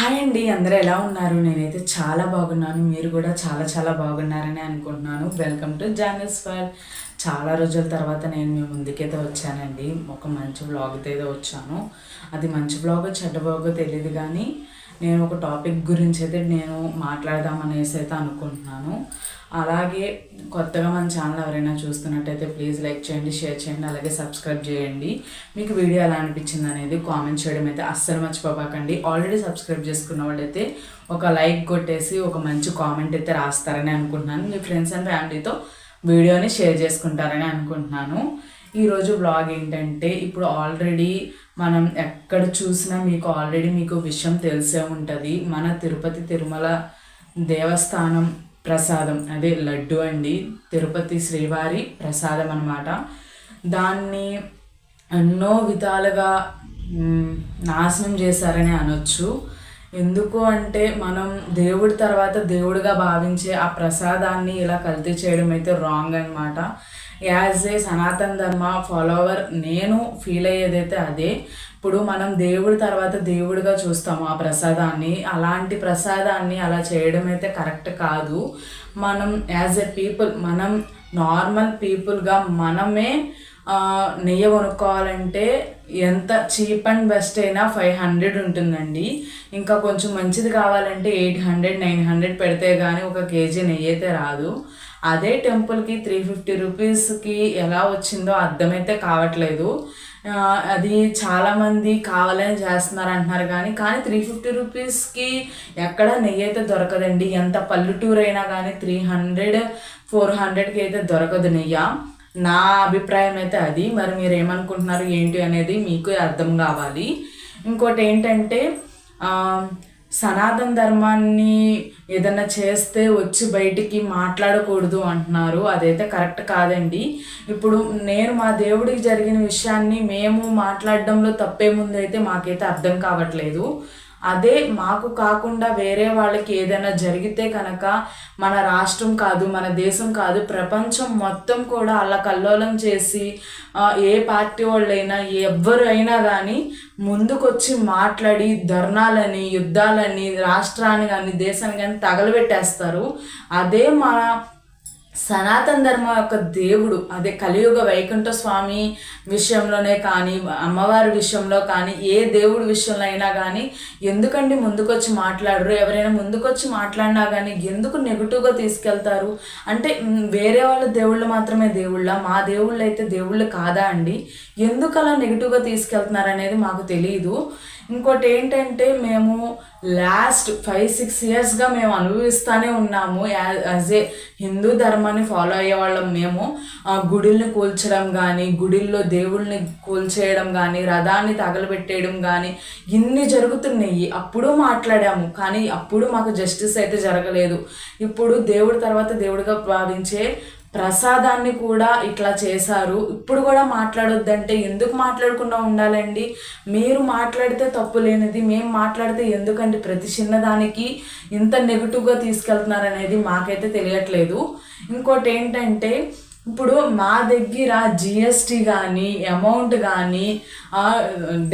Hi అండి అందరూ ఎలా ఉన్నారు? నేనైతే చాలా బాగున్నాను మీరు కూడా చాలా చాలా బాగున్నారని అనుకుంటున్నాను. వెల్కమ్ టు జానస్ ఫర్ చాలా రోజుల తర్వాత నేను మీ ముందుకైతే వచ్చానండి. ఒక మంచి బ్లాగ్తో అయితే వచ్చాను. అది మంచి వ్లాగ్ చెడ్డ బ్లాగో తెలియదు కానీ నేను ఒక టాపిక్ గురించి అయితే నేను మాట్లాడదామనేసి అయితే అనుకుంటున్నాను. అలాగే కొత్తగా మన ఛానల్ ఎవరైనా చూస్తున్నట్టయితే ప్లీజ్ లైక్ చేయండి షేర్ చేయండి అలాగే సబ్స్క్రైబ్ చేయండి. మీకు వీడియో ఎలా అనిపించింది అనేది కామెంట్ చేయడం అయితే అస్సలు మర్చిపోకండి ఆల్రెడీ సబ్స్క్రైబ్ చేసుకున్న వాళ్ళైతే ఒక లైక్ కొట్టేసి ఒక మంచి కామెంట్ అయితే రాస్తారని అనుకుంటున్నాను. మీ ఫ్రెండ్స్ అండ్ ఫ్యామిలీతో వీడియోని షేర్ చేసుకుంటారని అనుకుంటున్నాను. ఈరోజు బ్లాగ్ ఏంటంటే ఇప్పుడు ఆల్రెడీ మనం ఎక్కడ చూసినా మీకు ఆల్రెడీ మీకు విషయం తెలిసే ఉంటుంది. మన తిరుపతి తిరుమల దేవస్థానం ప్రసాదం అదే లడ్డు అండి. తిరుపతి శ్రీవారి ప్రసాదం అనమాట దాన్ని ఎన్నో విధాలుగా నాశనం చేశారని అనొచ్చు. ఎందుకు అంటే మనం దేవుడి తర్వాత దేవుడిగా భావించే ఆ ప్రసాదాన్ని ఇలా కల్తీ చేయడం అయితే రాంగ్ అనమాట యాజ్ ఏ సనాతన ధర్మ ఫాలోవర్ నేను ఫీల్ అయ్యేదైతే అదే. ఇప్పుడు మనం దేవుడి తర్వాత దేవుడిగా చూస్తాము ఆ ప్రసాదాన్ని. అలాంటి ప్రసాదాన్ని అలా చేయడం అయితే కరెక్ట్ కాదు. మనం యాజ్ ఎ పీపుల్ మనం నార్మల్ పీపుల్గా మనమే నెయ్యి కొనుక్కోవాలంటే ఎంత చీప్ అండ్ బెస్ట్ అయినా ఫైవ్ హండ్రెడ్ ఉంటుందండి. ఇంకా కొంచెం మంచిది కావాలంటే ఎయిట్ హండ్రెడ్ నైన్ హండ్రెడ్ పెడితే కానీ ఒక కేజీ నెయ్యి అయితే రాదు. అదే టెంపుల్కి త్రీ ఫిఫ్టీ రూపీస్కి ఎలా వచ్చిందో అర్థమైతే కావట్లేదు. అది చాలామంది కావాలని చేస్తున్నారు అంటున్నారు కానీ కానీ త్రీ ఫిఫ్టీ రూపీస్కి ఎక్కడ నెయ్యి అయితే దొరకదండి. ఎంత పల్లెటూరు అయినా కానీ త్రీ హండ్రెడ్ ఫోర్ హండ్రెడ్కి అయితే దొరకదు నెయ్యి. నా అభిప్రాయం అయితే అది. మరి మీరు ఏమనుకుంటున్నారు ఏంటి అనేది మీకు అర్థం కావాలి. ఇంకోటి ఏంటంటే సనాతన ధర్మాన్ని ఏదన్నా చేస్తే వచ్చి బయటికి మాట్లాడకూడదు అంటున్నారు. అదైతే కరెక్ట్ కాదండి. ఇప్పుడు నేను మా దేవుడికి జరిగిన విషయాన్ని మేము మాట్లాడడంలో తప్పేముందైతే మాకైతే అర్థం కావట్లేదు. అదే మాకు కాకుండా వేరే వాళ్ళకి ఏదైనా జరిగితే కనుక మన రాష్ట్రం కాదు మన దేశం కాదు ప్రపంచం మొత్తం కూడా అలా కల్లోలం చేసి ఏ పార్టీ వాళ్ళైనా ఎవ్వరు అయినా కానీ ముందుకొచ్చి మాట్లాడి ధర్నాలని యుద్ధాలని రాష్ట్రాన్ని కానీ దేశాన్ని కానీ తగలబెట్టేస్తారు. అదే మన సనాతన ధర్మం యొక్క దేవుడు అదే కలియుగ వైకుంఠ స్వామి విషయంలోనే కానీ అమ్మవారి విషయంలో కానీ ఏ దేవుడి విషయంలో అయినా కానీ ఎందుకండి ముందుకొచ్చి మాట్లాడరు? ఎవరైనా ముందుకొచ్చి మాట్లాడినా కానీ ఎందుకు నెగిటివ్గా తీసుకెళ్తారు? అంటే వేరే వాళ్ళ దేవుళ్ళు మాత్రమే దేవుళ్ళ? మా దేవుళ్ళు అయితే దేవుళ్ళు కాదా అండి? ఎందుకు అలా నెగిటివ్గా తీసుకెళ్తున్నారు అనేది మాకు తెలియదు ఇంకోటి ఏంటంటే మేము లాస్ట్ ఫైవ్ సిక్స్ ఇయర్స్గా మేము అనుభవిస్తూనే ఉన్నాము. యాజ్ ఏ హిందూ ధర్మాన్ని ఫాలో అయ్యే వాళ్ళం మేము. గుడిల్ని కూల్చడం కానీ గుడిల్లో దేవుళ్ళని కూల్చేయడం కానీ రథాన్ని తగలబెట్టేయడం కానీ ఇన్ని జరుగుతున్నాయి. అప్పుడు మాట్లాడాము కానీ అప్పుడు మాకు జస్టిస్ అయితే జరగలేదు. ఇప్పుడు దేవుడి తర్వాత దేవుడిగా భావించే ప్రసాదాన్ని కూడా ఇట్లా చేశారు. ఇప్పుడు కూడా మాట్లాడొద్దంటే ఎందుకు మాట్లాడకుండా ఉండాలండి? మీరు మాట్లాడితే తప్పు లేనిది మేము మాట్లాడితే ఎందుకండి ప్రతి చిన్నదానికి ఇంత నెగిటివ్గా తీసుకెళ్తున్నారు అనేది మాకైతే తెలియట్లేదు. ఇంకోటి ఏంటంటే ఇప్పుడు మా దగ్గర జిఎస్టీ కానీ అమౌంట్ కానీ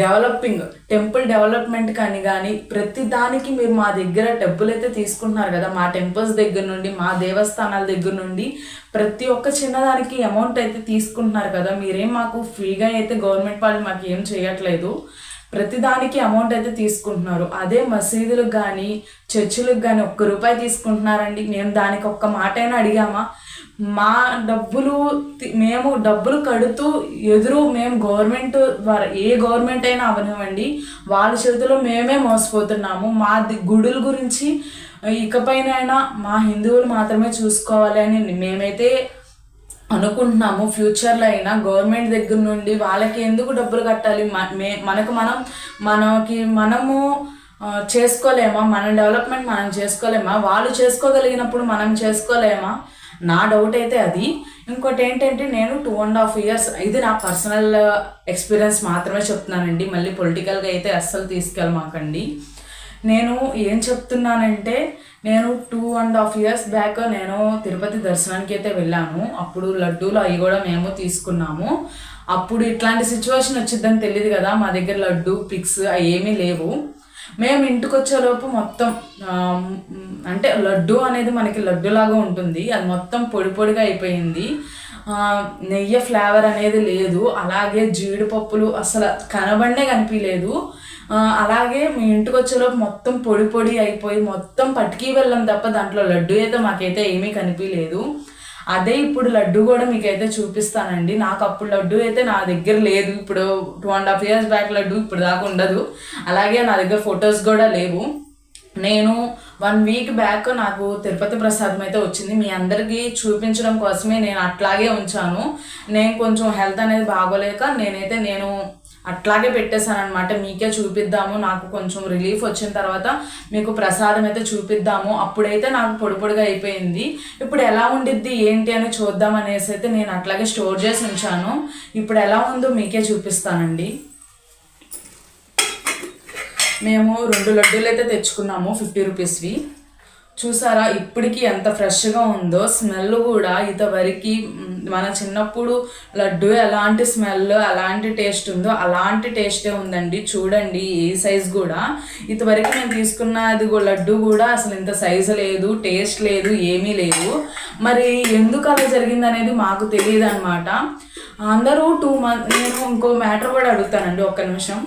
డెవలపింగ్ టెంపుల్ డెవలప్మెంట్ కానీ కానీ ప్రతి దానికి మీరు మా దగ్గర డబ్బులు అయితే తీసుకుంటున్నారు కదా. మా టెంపుల్స్ దగ్గర నుండి మా దేవస్థానాల దగ్గర నుండి ప్రతి ఒక్క చిన్నదానికి అమౌంట్ అయితే తీసుకుంటున్నారు కదా. మీరేం మాకు ఫ్రీగా అయితే గవర్నమెంట్ వాళ్ళు మాకు ఏం చేయట్లేదు. ప్రతిదానికి అమౌంట్ అయితే తీసుకుంటున్నారు. అదే మసీదులకు కానీ చర్చిలకు కానీ ఒక్క రూపాయి తీసుకుంటున్నారండి. మేము దానికి ఒక్క మాట అయినా అడిగామా? మా డబ్బులు తి- మేము డబ్బులు కడుతూ ఎదురు మేము గవర్నమెంట్ ద్వారా ఏ గవర్నమెంట్ అయినా అవనివ్వండి వాళ్ళ చేతిలో మేమే మోసపోతున్నాము. మా ది- గుడుల గురించి ఇకపైనైనా మా హిందువులు మాత్రమే చూసుకోవాలి అని మేమైతే అనుకుంటున్నాము. ఫ్యూచర్లో అయినా గవర్నమెంట్ దగ్గర నుండి వాళ్ళకి ఎందుకు డబ్బులు కట్టాలి? మే మనకు మనం మనకి మనము చేసుకోలేమా? మన డెవలప్మెంట్ మనం చేసుకోలేమా? వాళ్ళు చేసుకోగలిగినప్పుడు మనం చేసుకోలేమా? నా డౌట్ అయితే అది. ఇంకోటి ఏంటంటే నేను టూ అండ్ హాఫ్ ఇయర్స్ ఇది నా పర్సనల్ ఎక్స్పీరియన్స్ uh, మాత్రమే చెప్తున్నానండి. మళ్ళీ పొలిటికల్గా అయితే అస్సలు తీసుకెళ్ళమాకండి నేను ఏం చెప్తున్నానంటే నేను two and half years back నేను తిరుపతి దర్శనానికి అయితే వెళ్ళాను. అప్పుడు లడ్డూలు అవి కూడా మేము తీసుకున్నాము. అప్పుడు ఇట్లాంటి సిచ్యువేషన్ వచ్చిందని తెలియదు కదా. మా దగ్గర లడ్డు పిక్స్ అవి ఏమీ లేవు. మేము ఇంటికి వచ్చేలోపు మొత్తం అంటే లడ్డు అనేది మనకి లడ్డు లాగా ఉంటుంది. అది మొత్తం పొడి పొడిగా అయిపోయింది. నెయ్యి ఫ్లేవర్ అనేది లేదు. అలాగే జీడిపప్పులు అసలు కనబడనే కనిపించలేదు అలాగే మీ ఇంటికి వచ్చేలోపు మొత్తం పొడి పొడి అయిపోయి మొత్తం పటికీ వెళ్ళం తప్ప దాంట్లో లడ్డు అయితే మాకైతే ఏమీ కనిపించలేదు అదే ఇప్పుడు లడ్డు కూడా మీకైతే చూపిస్తానండి. నాకు అప్పుడు లడ్డు అయితే నా దగ్గర లేదు. ఇప్పుడు two and half years back laddu ఇప్పుడు దాకా ఉండదు. అలాగే నా దగ్గర ఫొటోస్ కూడా లేవు. నేను వన్ వీక్ బ్యాక్ నాకు తిరుపతి ప్రసాదం అయితే వచ్చింది. మీ అందరికీ చూపించడం కోసమే నేను అట్లాగే ఉంచాను. నేను కొంచెం హెల్త్ అనేది బాగోలేక నేనైతే నేను అట్లాగే పెట్టేశాను అనమాట మీకే చూపిద్దాము. నాకు కొంచెం రిలీఫ్ వచ్చిన తర్వాత మీకు ప్రసాదం అయితే చూపిద్దాము. అప్పుడైతే నాకు పొడి పొడిగా అయిపోయింది. ఇప్పుడు ఎలా ఉండిద్ది ఏంటి అని చూద్దాం అనేసి అయితే నేను అట్లాగే స్టోర్ చేసి ఉంచాను. ఇప్పుడు ఎలా ఉందో మీకే చూపిస్తానండి. మేము రెండు లడ్డూలు అయితే తెచ్చుకున్నాము ఫిఫ్టీ రూపీస్వి. చూసారా? ఇప్పటికి ఎంత ఫ్రెష్గా ఉందో స్మెల్ కూడా ఇంతవరకు మన చిన్నప్పుడు లడ్డు ఎలాంటి స్మెల్ ఎలాంటి టేస్ట్ ఉందో అలాంటి టేస్టే ఉందండి. చూడండి ఏ సైజ్ కూడా. ఇంతవరకు నేను తీసుకున్నది లడ్డు కూడా అసలు ఇంత సైజు లేదు టేస్ట్ లేదు ఏమీ లేదు. మరి ఎందుకు అలా జరిగింది అనేది మాకు తెలియదు అనమాట అందరూ టూ మంత్ నేను ఇంకో మ్యాటర్ కూడా అడుగుతానండి ఒక్క నిమిషం.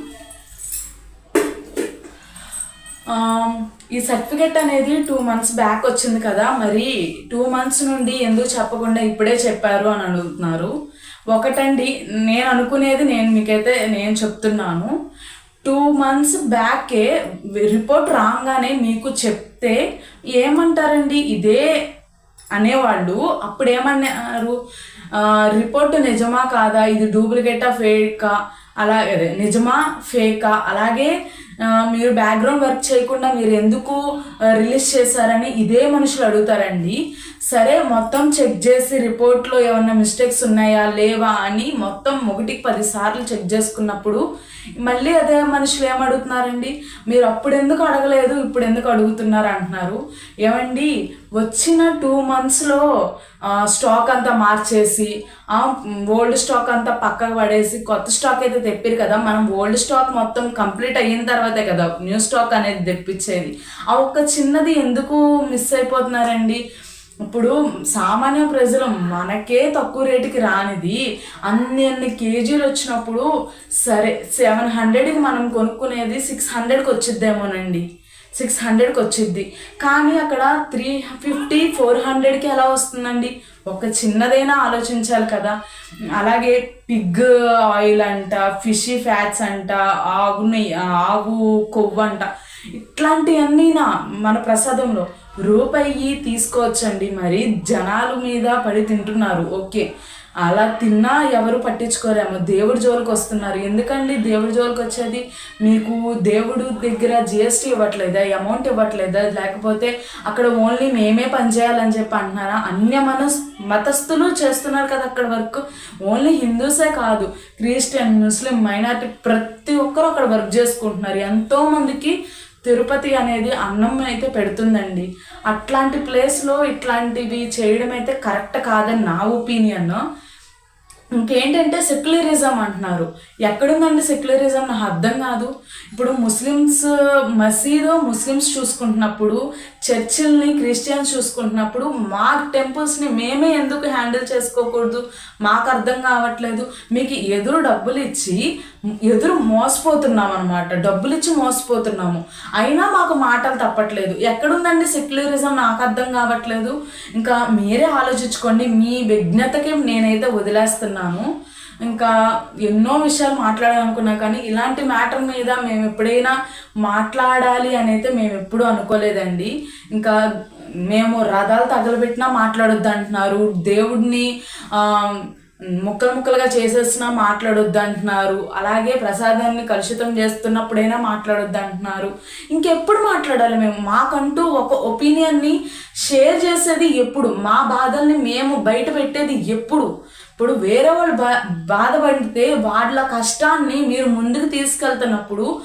ఈ సర్టిఫికెట్ అనేది టూ మంత్స్ బ్యాక్ వచ్చింది కదా మరి టూ మంత్స్ నుండి ఎందుకు చెప్పకుండా ఇప్పుడే చెప్పారు అని అడుగుతున్నారు. ఒకటండి నేను అనుకునేది నేను మీకైతే నేను చెప్తున్నాను. టూ మంత్స్ బ్యాకే రిపోర్ట్ రాగానే మీకు చెప్తే ఏమంటారండి? ఇదే అనేవాళ్ళు అప్పుడు ఏమన్నారు రిపోర్ట్ నిజమా కాదా? ఇది డూప్లికేటా ఫేకా అలా నిజమా ఫేకా అలాగే మీరు బ్యాక్గ్రౌండ్ వర్క్ చేయకుండా మీరు ఎందుకు రిలీజ్ చేశారని ఇదే మనుషులు అడుగుతారండి. సరే మొత్తం చెక్ చేసి రిపోర్ట్లో ఏమన్నా మిస్టేక్స్ ఉన్నాయా లేవా అని మొత్తం ఒకటికి పదిసార్లు చెక్ చేసుకున్నప్పుడు మళ్ళీ అదే మనుషులు ఏమడుగుతున్నారండి? మీరు అప్పుడు ఎందుకు అడగలేదు ఇప్పుడు ఎందుకు అడుగుతున్నారు అంటున్నారు. ఏమండి? వచ్చిన టూ మంత్స్లో స్టాక్ అంతా మార్చేసి ఓల్డ్ స్టాక్ అంతా పక్కకు పడేసి కొత్త స్టాక్ అయితే తెప్పారు కదా మనం ఓల్డ్ స్టాక్ మొత్తం కంప్లీట్ అయిన తర్వాతే కదా న్యూ స్టాక్ అనేది తెప్పించేది. ఆ ఒక్క చిన్నది ఎందుకు మిస్ అయిపోతున్నారండి? ఇప్పుడు సామాన్య ప్రజలు మనకే తక్కువ రేటుకి రానిది అన్ని అన్ని కేజీలు వచ్చినప్పుడు సరే సెవెన్ హండ్రెడ్కి మనం కొనుక్కునేది సిక్స్ హండ్రెడ్కి వచ్చిద్దేమోనండి. సిక్స్ హండ్రెడ్కి వచ్చిద్ది. కానీ అక్కడ త్రీ ఫిఫ్టీ ఫోర్ హండ్రెడ్కి ఎలా వస్తుందండి? ఒక చిన్నదైనా ఆలోచించాలి కదా. అలాగే పిగ్ ఆయిల్ అంట ఫిషీ ఫ్యాట్స్ అంట ఆగు ఆవు కొవ్వు అంట ఇట్లాంటివన్నీ నా మన ప్రసాదంలో. రూపాయి తీసుకోవచ్చండి. మరి జనాల మీద పడి తింటున్నారు. ఓకే. అలా తిన్నా ఎవరు పట్టించుకోరేమో. దేవుడి జోలికి వస్తున్నారు. ఎందుకండి దేవుడి జోలికి వచ్చేది? మీకు దేవుడు దగ్గర జిఎస్టీ ఇవ్వట్లేదా? అమౌంట్ ఇవ్వట్లేదా? లేకపోతే అక్కడ ఓన్లీ మేమే పనిచేయాలని చెప్పి అంటున్నారా? అన్య మనస్ మతస్థులు చేస్తున్నారు కదా అక్కడ వర్క్. ఓన్లీ హిందూసే కాదు. క్రిస్టియన్ ముస్లిం మైనార్టీ ప్రతి ఒక్కరు అక్కడ వర్క్ చేసుకుంటున్నారు. ఎంతోమందికి తిరుపతి అనేది అన్నం అయితే పెడుతుందండి. అట్లాంటి ప్లేస్లో ఇట్లాంటివి చేయడం అయితే కరెక్ట్ కాదని నా ఒపీనియన్ ఇంకేంటంటే సెక్యులరిజం అంటున్నారు. ఎక్కడుందండి సెక్యులరిజం నాకు అర్థం కాదు. ఇప్పుడు ముస్లిమ్స్ మసీదు ముస్లిమ్స్ చూసుకుంటున్నప్పుడు చర్చిల్ని క్రిస్టియన్స్ చూసుకుంటున్నప్పుడు మా టెంపుల్స్ని మేమే ఎందుకు హ్యాండిల్ చేసుకోకూడదు? మాకు అర్థం కావట్లేదు. మీకు ఎదురు డబ్బులు ఇచ్చి ఎదురు మోసపోతున్నాం అనమాట డబ్బులు ఇచ్చి మోసపోతున్నాము. అయినా మాకు మాటలు తప్పట్లేదు. ఎక్కడుందండి సెక్యులరిజం? నాకు అర్థం కావట్లేదు. ఇంకా మీరే ఆలోచించుకోండి. మీ విజ్ఞతకి నేనైతే వదిలేస్తున్నాను. ఇంకా ఎన్నో విషయాలు మాట్లాడాలనుకున్నా కానీ ఇలాంటి మ్యాటర్ మీద మేము ఎప్పుడైనా మాట్లాడాలి అని అయితే మేము ఎప్పుడూ అనుకోలేదండి. ఇంకా మేము రథాలు తగలబెట్టినా మాట్లాడొద్దు అంటున్నారు దేవుడిని ముక్కలు ముక్కలుగా చేసేసినా మాట్లాడొద్దు అంటున్నారు అలాగే ప్రసాదాన్ని కలుషితం చేస్తున్నప్పుడైనా మాట్లాడొద్దు అంటున్నారు ఇంకెప్పుడు మాట్లాడాలి మేము? మాకంటూ ఒక ఒపీనియన్ని షేర్ చేసేది ఎప్పుడు? మా బాధల్ని మేము బయట పెట్టేది ఎప్పుడు? ఇప్పుడు వేరే వాళ్ళు బా బాధపడితే వాళ్ళ కష్టాన్ని మీరు ముందుకు తీసుకెళ్తున్నప్పుడు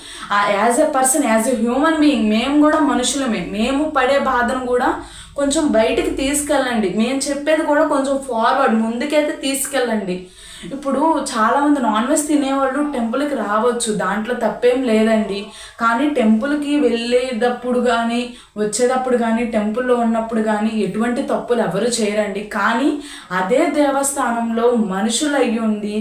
as a person as a human being మేము కూడా మనుషులమే. మేము పడే బాధను కూడా కొంచెం బయటికి తీసుకెళ్ళండి. మేము చెప్పేది కూడా కొంచెం ఫార్వర్డ్ ముందుకైతే తీసుకెళ్ళండి. ఇప్పుడు చాలామంది నాన్ వెజ్ తినేవాళ్ళు టెంపుల్కి రావచ్చు దాంట్లో తప్పేం లేదండి. కానీ టెంపుల్కి వెళ్ళేటప్పుడు కానీ వచ్చేటప్పుడు కానీ టెంపుల్లో ఉన్నప్పుడు కానీ ఎటువంటి తప్పులు ఎవరు చేయరండి. కానీ అదే దేవస్థానంలో మనుషులు అయ్యి ఉండి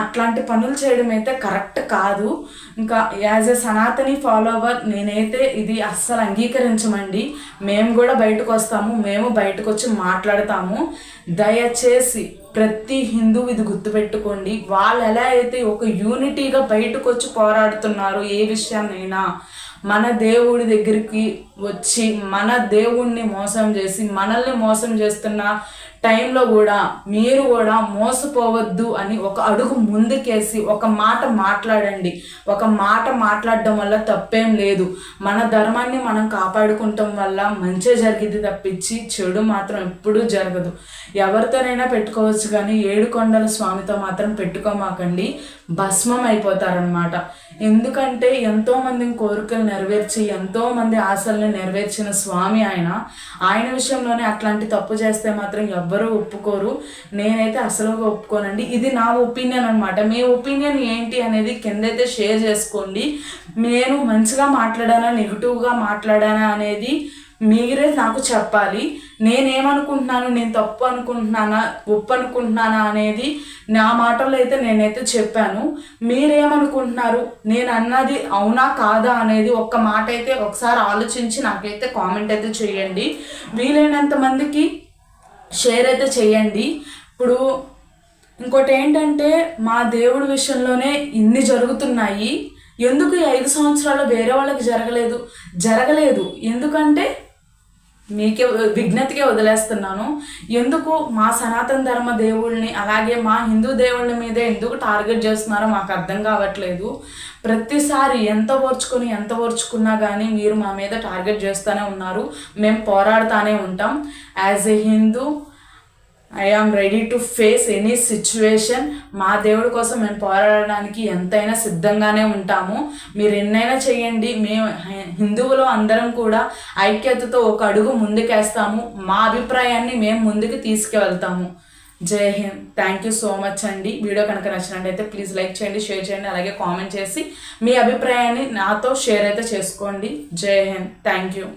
అట్లాంటి పనులు చేయడం అయితే కరెక్ట్ కాదు. ఇంకా యాజ్ ఎ సనాతని ఫాలోవర్ నేనైతే ఇది అస్సలు అంగీకరించమండి. మేము కూడా బయటకు వస్తాము మేము బయటకు వచ్చి మాట్లాడతాము. దయచేసి ప్రతి హిందూ ఇది గుర్తుపెట్టుకోండి. వాళ్ళు ఎలా అయితే ఒక యూనిటీగా బయటకు వచ్చి పోరాడుతున్నారు ఏ విషయాన్నైనా మన దేవుడి దగ్గరికి వచ్చి మన దేవుణ్ణి మోసం చేసి మనల్ని మోసం చేస్తున్న టైంలో కూడా మీరు కూడా మోసపోవద్దు అని ఒక అడుగు ముందుకేసి ఒక మాట మాట్లాడండి. ఒక మాట మాట్లాడడం వల్ల తప్పేం లేదు. మన ధర్మాన్ని మనం కాపాడుకుంటాం వల్ల మంచే జరిగింది తప్పించి చెడు మాత్రం ఎప్పుడూ జరగదు. ఎవరితోనైనా పెట్టుకోవచ్చు కానీ ఏడుకొండల స్వామితో మాత్రం పెట్టుకోమాకండి. భస్మం అయిపోతారనమాట ఎందుకంటే ఎంతో మంది కోరికలు నెరవేర్చి ఎంతో మంది ఆశల్ని నెరవేర్చిన స్వామి ఆయన. ఆయన విషయంలోనే అట్లాంటి తప్పు చేస్తే మాత్రం ఎవ్వరూ ఒప్పుకోరు. నేనైతే అసలుగా ఒప్పుకోనండి. ఇది నా ఒపీనియన్ అనమాట మీ ఒపీనియన్ ఏంటి అనేది కిందైతే షేర్ చేసుకోండి. నేను మంచిగా మాట్లాడానా నెగిటివ్గా మాట్లాడానా అనేది మీరే నాకు చెప్పాలి. నేనేమనుకుంటున్నాను? నేను తప్పు అనుకుంటున్నానా? ఒప్పు అనుకుంటున్నానా అనేది నా మాటల్లో అయితే నేనైతే చెప్పాను. మీరేమనుకుంటున్నారు? నేను అన్నది అవునా కాదా అనేది ఒక్క మాట అయితే ఒకసారి ఆలోచించి నాకైతే కామెంట్ అయితే చేయండి. వీలైనంత మందికి షేర్ అయితే చేయండి. ఇప్పుడు ఇంకోటి ఏంటంటే మా దేవుడి విషయంలోనే ఇన్ని జరుగుతున్నాయి. ఎందుకు ఈ ఐదు సంవత్సరాలు వేరే వాళ్ళకి జరగలేదు? జరగలేదు. ఎందుకంటే మీకే విజ్ఞతకే వదిలేస్తున్నాను. ఎందుకు మా సనాతన ధర్మ దేవుళ్ళని అలాగే మా హిందూ దేవుళ్ళ మీదే ఎందుకు టార్గెట్ చేస్తున్నారో మాకు అర్థం కావట్లేదు. ప్రతిసారి ఎంత ఓర్చుకొని ఎంత ఓర్చుకున్నా కానీ మీరు మా మీద టార్గెట్ చేస్తూనే ఉన్నారు. మేము పోరాడుతూనే ఉంటాం. As a Hindu I am ready to face any situation మా దేవుడి కోసం మేము పోరాడడానికి ఎంతైనా సిద్ధంగానే ఉంటాము. మీరు ఎన్నైనా చేయండి. మేము హిందువులు అందరం కూడా ఐక్యతతో ఒక అడుగు ముందుకేస్తాము. మా అభిప్రాయాన్ని మేము ముందుకు తీసుకువెళ్తాము. Jai Hind. Thank you so much అండి. వీడియో కనుక నచ్చినట్టయితే ప్లీజ్ లైక్ చేయండి షేర్ చేయండి అలాగే కామెంట్ చేసి మీ అభిప్రాయాన్ని నాతో షేర్ అయితే చేసుకోండి. జై హింద్. Thank you